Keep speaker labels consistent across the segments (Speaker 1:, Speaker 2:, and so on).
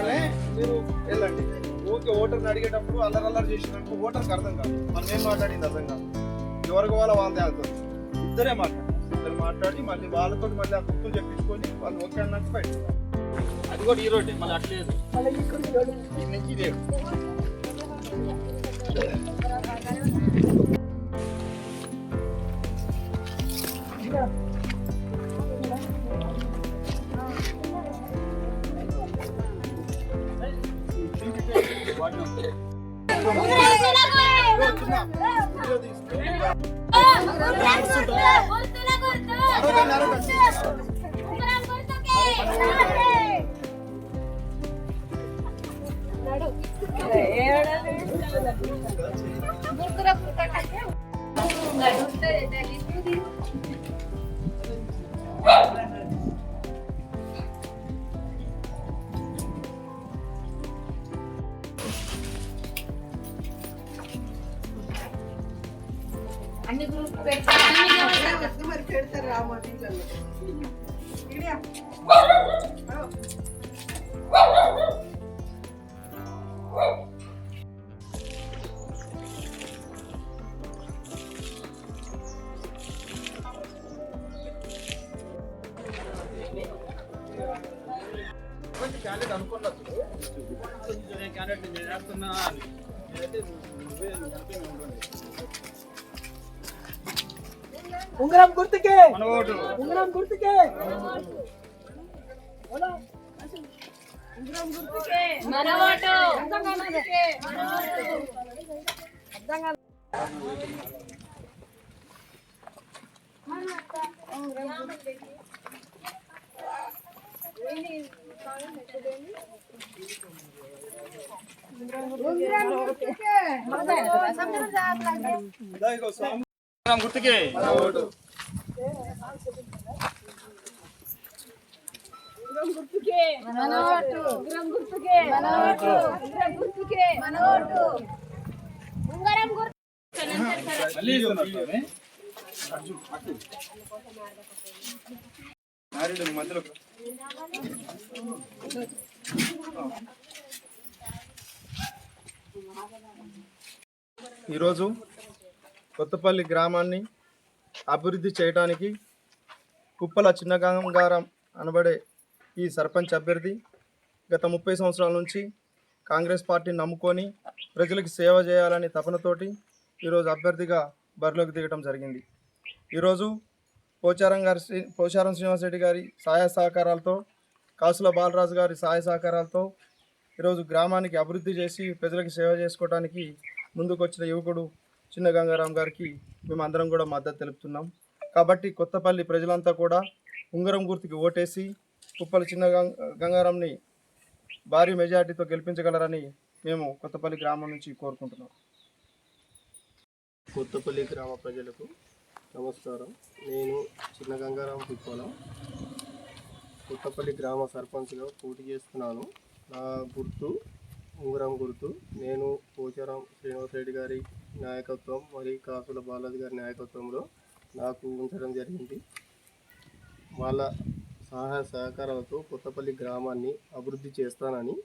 Speaker 1: అయినాకనే మీరు వెళ్ళండి. ఓకే ఓటర్ని అడిగేటప్పుడు అల్లరి అల్లరి చేసినప్పుడు ఓటర్కి అర్థం కాదు. మనం ఏం మాట్లాడింది అర్థం కాదు. ఎవరికి వాళ్ళ వాళ్ళదే అవుతుంది ఇద్దరే మాట్లాడారు. ఇద్దరు మాట్లాడి మళ్ళీ వాళ్ళతో మళ్ళీ ఆ గుర్తులు చెప్పించుకొని వాళ్ళు ఓకే అన్నట్టు బయట
Speaker 2: అది కూడా ఈ రోడ్డే మళ్ళీ అట్లేదు
Speaker 1: నుంచి ఇదే. Yeah. తీసుకొని
Speaker 3: అన్ని గ్రూప్
Speaker 4: మరి పెడతారు రామా దీంట్లో ఇడియా.
Speaker 1: క్యాండిడేట్ అనుకున్నప్పుడు
Speaker 2: క్యారెట్ నేను వేస్తున్నా నేనైతే నువ్వే హ్యాపీగా ఉండండి
Speaker 4: ఉంగరం గుర్తుకే
Speaker 2: మన ఓటు
Speaker 4: ఉంగరం గుర్తుకే
Speaker 3: మన ఓటు
Speaker 1: ఇదా ఇగో స్వామి
Speaker 2: గుర్తుకే
Speaker 1: మన ఓటు
Speaker 3: గుర్తుకే. మన ఓటు గుర్తుకే మన ఓటు ఉంగరం గుర్తు
Speaker 1: మధ్యలో ఈరోజు కొత్తపల్లి గ్రామాన్ని అభివృద్ధి చేయడానికి కుప్పల చిన్నగంగారం అనబడే ఈ సర్పంచ్ అభ్యర్థి గత ముప్పై సంవత్సరాల నుంచి కాంగ్రెస్ పార్టీని నమ్ముకొని ప్రజలకు సేవ చేయాలని తపనతోటి ఈరోజు అభ్యర్థిగా బరిలోకి దిగడం జరిగింది. ఈరోజు పోచారం గారి శ్రీ పోచారం శ్రీనివాసరెడ్డి గారి సహాయ సహకారాలతో కాసుల బాలరాజు గారి సహాయ సహకారాలతో ఈరోజు గ్రామానికి అభివృద్ధి చేసి ప్రజలకు సేవ చేసుకోవడానికి ముందుకు వచ్చిన యువకుడు చిన్న గంగారాం గారికి మేము అందరం కూడా మద్దతు తెలుపుతున్నాం. కాబట్టి కొత్తపల్లి ప్రజలంతా కూడా ఉంగరం గుర్తుకి ఓటేసి కుప్పల చిన్న గంగారాంని భారీ మెజార్టీతో గెలిపించగలరని మేము కొత్తపల్లి గ్రామం నుంచి కోరుకుంటున్నాం.
Speaker 5: కొత్తపల్లి గ్రామ ప్రజలకు నమస్కారం. నేను చిన్న గంగారాం పుప్పాల కొత్తపల్లి గ్రామ సర్పంచ్గా పోటీ చేస్తున్నాను. నా గుర్తు ఉంగరం గుర్తు. నేను పోచారం శ్రీనివాసరెడ్డి గారి నాయకత్వం మరియు కాసుల బాలాజీ గారి నాయకత్వంలో నాకు ఉంచడం జరిగింది. వాళ్ళ సహాయ సహకారాలతో కొత్తపల్లి గ్రామాన్ని అభివృద్ధి చేస్తానని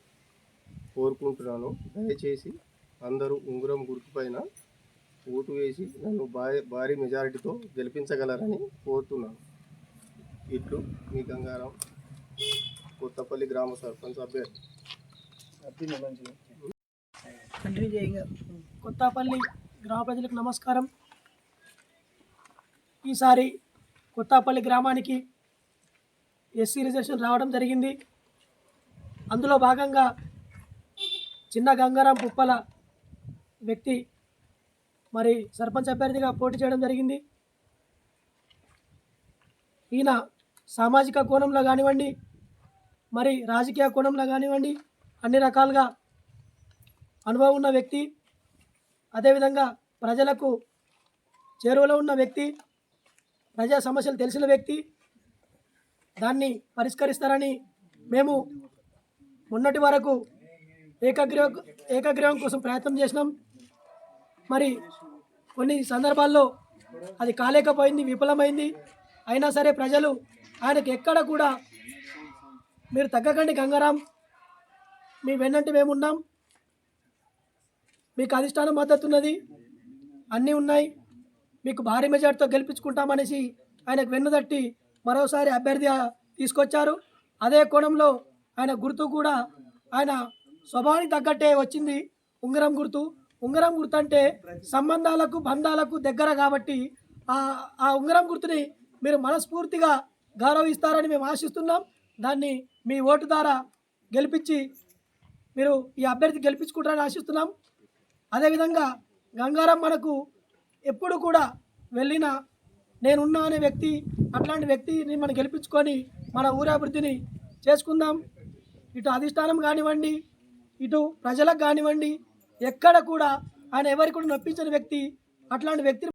Speaker 5: కోరుకుంటున్నాను. దయచేసి అందరూ ఉంగరం గుర్తుపైన ఓటు వేసి నన్ను భారీ భారీ మెజారిటీతో గెలిపించగలరని కోరుతున్నాను. ఇట్లు మీ గంగారాం కొత్తపల్లి గ్రామ సర్పంచ్ అభ్యర్థి.
Speaker 4: తండ్రి కొత్తపల్లి గ్రామ ప్రజలకు నమస్కారం. ఈసారి కొత్తపల్లి గ్రామానికి ఎస్సీ రిజర్వేషన్ రావడం జరిగింది. అందులో భాగంగా చిన్న గంగారాం పుప్పల వ్యక్తి మరి సర్పంచ్ అభ్యర్థిగా పోటీ చేయడం జరిగింది. ఈయన సామాజిక కోణంలో కానివ్వండి మరి రాజకీయ కోణంలో కానివ్వండి అన్ని రకాలుగా అనుభవం ఉన్న వ్యక్తి. అదేవిధంగా ప్రజలకు చేరువలో ఉన్న వ్యక్తి ప్రజా సమస్యలు తెలిసిన వ్యక్తి దాన్ని పరిష్కరిస్తారని మేము మొన్నటి వరకు ఏకగ్రీవ ఏకగ్రీవం కోసం ప్రయత్నం చేసినాం. మరి కొన్ని సందర్భాల్లో అది కాలేకపోయింది విఫలమైంది. అయినా సరే ప్రజలు ఆయనకు ఎక్కడ కూడా మీరు తగ్గకండి గంగారాం మీ వెన్నంటి మేము ఉన్నాం మీకు అధిష్టానం మద్దతున్నది అన్నీ ఉన్నాయి. మీకు భారీ మెజార్టీతో గెలిపించుకుంటామనేసి ఆయనకు వెన్నుదట్టి మరోసారి అభ్యర్థి తీసుకొచ్చారు. అదే కోణంలో ఆయన గుర్తు కూడా ఆయన స్వభావానికి తగ్గట్టే వచ్చింది ఉంగరం గుర్తు. ఉంగరం గుర్తు అంటే సంబంధాలకు బంధాలకు దగ్గర కాబట్టి ఆ ఆ ఉంగరం గుర్తుని మీరు మనస్ఫూర్తిగా గౌరవిస్తారని మేము ఆశిస్తున్నాం. దాన్ని మీ ఓటు ద్వారా గెలిపించి మీరు ఈ అభ్యర్థి గెలిపించుకుంటారని ఆశిస్తున్నాం. అదేవిధంగా గంగారం మనకు ఎప్పుడు కూడా వెళ్ళిన నేనున్నా అనే వ్యక్తి అట్లాంటి వ్యక్తిని మనం గెలిపించుకొని మన ఊరాభివృద్ధిని చేసుకుందాం. ఇటు అధిష్టానం కానివ్వండి ఇటు ప్రజలకు కానివ్వండి ఎక్కడ కూడా ఆయన ఎవరికి కూడా నొప్పించిన వ్యక్తి అట్లాంటి వ్యక్తిని